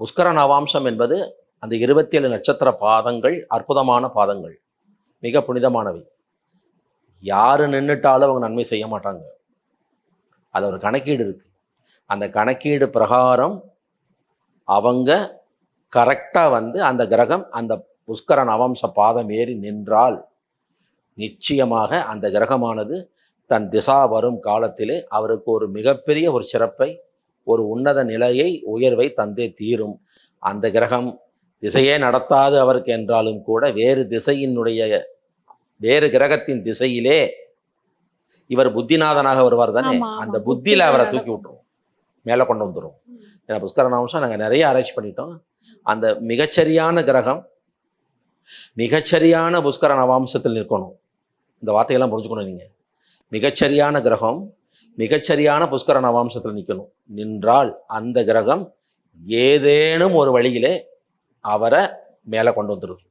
புஷ்கர நவாம்சம் என்பது அந்த இருபத்தி ஏழு நட்சத்திர பாதங்கள் அற்புதமான பாதங்கள் மிக புனிதமானவை. யார் நின்றுட்டாலும் அவங்க நன்மை செய்ய மாட்டாங்க. அது ஒரு கணக்கீடு இருக்குது அந்த கணக்கீடு பிரகாரம் அவங்க கரெக்டாக வந்து அந்த கிரகம் அந்த புஷ்கர நவம்ச பாதம் ஏறி நின்றால் நிச்சயமாக அந்த கிரகமானது தன் திசா வரும் காலத்திலே அவருக்கு ஒரு மிகப்பெரிய ஒரு சிறப்பை ஒரு உன்னத நிலையை உயர்வை தந்தே தீரும். அந்த கிரகம் திசையே நடத்தாது அவருக்கு என்றாலும் கூட வேறு திசையினுடைய வேறு கிரகத்தின் திசையிலே இவர் புத்திநாதனாக வருவார் தானே. அந்த புத்தியில அவரை தூக்கி விட்டுரும். மேலே கொண்டு வந்துடும் ஏன்னா புஷ்கரநாம்சம் நாங்கள் நிறைய ஆராய்ச்சி பண்ணிட்டோம். அந்த மிகச்சரியான கிரகம் மிகச்சரியான புஷ்கர நவாம்சத்தில் நிற்கணும். இந்த வார்த்தையெல்லாம் புரிஞ்சுக்கணும் நீங்கள் மிகச்சரியான கிரகம் மிகச்சரியான புஷ்கர நவாம்சத்தில் நிற்கணும் நின்றால் அந்த கிரகம் ஏதேனும் ஒரு வழியிலே அவரை மேலே கொண்டு வந்துடுது